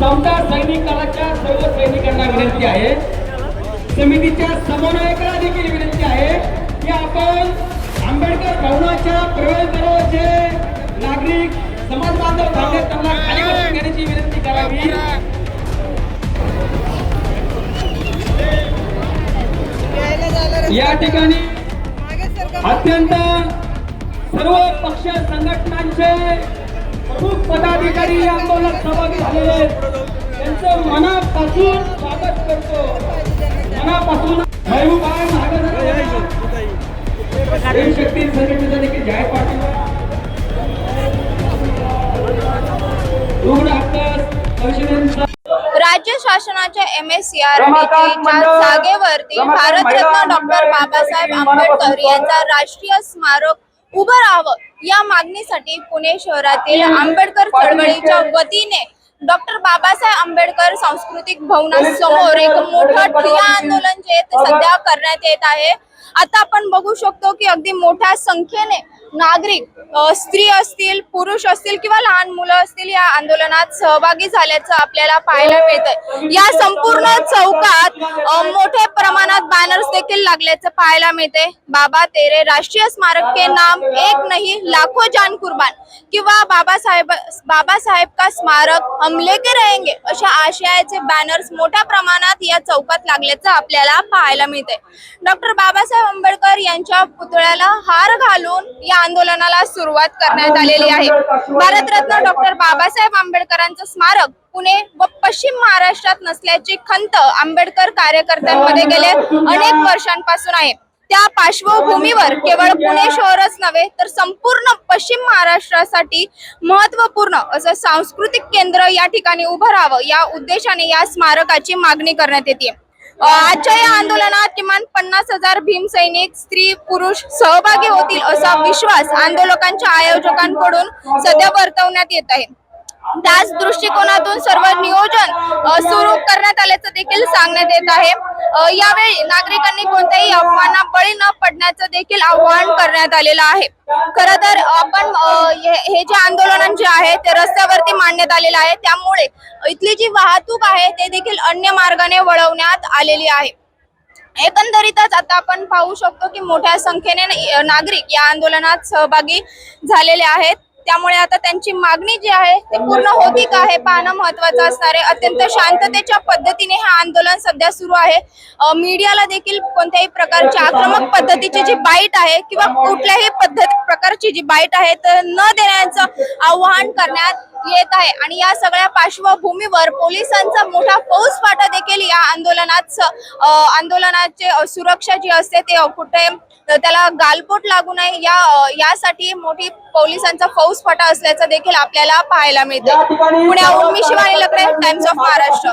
समता सैनिकांच्या सर्व सैनिकांना विनंती आहे. समितीच्या समन्वयकाला देखील विनंती आहे की आपण आंबेडकर भवनाच्या प्रवेशद्वारावर नागरिक समाज बांधव थांबले त्यांना खाली बसून घेण्याची विनंती करावी. या ठिकाणी अत्यंत सर्व पक्ष संघटनांचे प्रमुख पदाधिकारी या आंदोलनात सहभागी झालेले आहेत. त्यांचं मनापासून स्वागत करतो. मनापासून शक्ती संघटनेचा देखील जाहीर पाठिंबा. रुग्ण हक्क परिषदेचा राज्य शासनाच्या एम एस सी आर जागेवरती भारतरत्न डॉक्टर बाबासाहेब आंबेडकर यांचा राष्ट्रीय स्मारक उभं राहावं. या मागणीसाठी पुणे शहरातील आंबेडकर चळवळीच्या वतीने डॉक्टर बाबासाहेब आंबेडकर सांस्कृतिक भवनासमोर एक मोठं ठिया आंदोलन जे सध्या करण्यात येत आहे. आता आपण बघू शकतो की अगदी मोठ्या संख्येने नागरिक स्त्री असतील पुरुष असतील किंवा लहान मुलं असतील या आंदोलनात सहभागी झाल्याचं आपल्याला पाहायला मिळतंय. या संपूर्ण चौकात मोठ्या प्रमाणात बॅनर्स देखील लागल्याचं पाहायला मिळते बाबा तेरे राष्ट्रीय स्मारक के नाम एक नाही लाखो जान कुर्बान. किंवा बाबासाहेब बाबासाहेब का स्मारक हम लेके रहेंगे अशा आशयाचे बॅनर्स मोठ्या प्रमाणात या चौकात लागल्याचं आपल्याला पाहायला मिळते डॉक्टर बाबासाहेब आंबेडकर यांच्या पुतळ्याला हार घालून या आंदोलनाला सुरुवात करण्यात आलेली आहे. भारतरत्न डॉक्टर बाबासाहेब आंबेडकरांचं स्मारक पुणे व पश्चिम महाराष्ट्रात नसल्याची खंत आंबेडकर कार्यकर्त्यांमध्ये गेले अनेक वर्षांपासून आहे. त्या पार्श्वभूमीवर केवळ पुणे शहरच नव्हे तर संपूर्ण पश्चिम महाराष्ट्रासाठी महत्त्वपूर्ण असं सांस्कृतिक केंद्र या ठिकाणी उभं राहावं या उद्देशाने या स्मारकाची मागणी करण्यात येते. आजच्या या आंदोलनात किमान पन्नास हजार भीम सैनिक स्त्री पुरुष सहभागी होतील असा विश्वास आंदोलकांच्या आयोजकांकडून सध्या वर्तवण्यात येत आहे. त्याच दृष्टिकोनातून सर्व नियोजन सुरू करण्यात आल्याचं देखील सांगण्यात येत आहे. यावेळी नागरिकांनी कोणत्याही अफवांना बळी न पडण्याचं देखील आवाहन करण्यात आलेलं आहे. खर तर आपण हे जे आंदोलन जे आहे ते रस्त्यावरती मांडण्यात आलेलं आहे. त्यामुळे इथली जी वाहतूक आहे ते देखील अन्य मार्गाने वळवण्यात आलेली आहे. एकंदरीतच आता आपण पाहू शकतो की मोठ्या संख्येने नागरिक या आंदोलनात सहभागी झालेले आहेत. त्यामुळे आता त्यांची मागणी जी आहे ते पूर्ण होती का हे पाहणं महत्वाचं असणार आहे. अत्यंत शांततेच्या पद्धतीने हे आंदोलन सध्या सुरू आहे. मीडियाला देखील कोणत्याही प्रकारची आक्रमक पद्धतीची जी बाईट आहे किंवा कुठल्याही पद्धत प्रकारची जी बाईट आहे तर न देण्याचं आवाहन करण्यात येत आहे. आणि या सगळ्या पार्श्वभूमीवर पोलिसांचा मोठा फौजफाटा देखील या आंदोलनात आंदोलनाचे सुरक्षा जी असते ते कुठे त्याला गालबोट लागू नये. या यासाठी मोठी पोलिसांचा फौजफाटा असल्याचं देखील आपल्याला पाहायला मिळते पुण्याहून मी शिवानी लकडे टाइम्स ऑफ महाराष्ट्र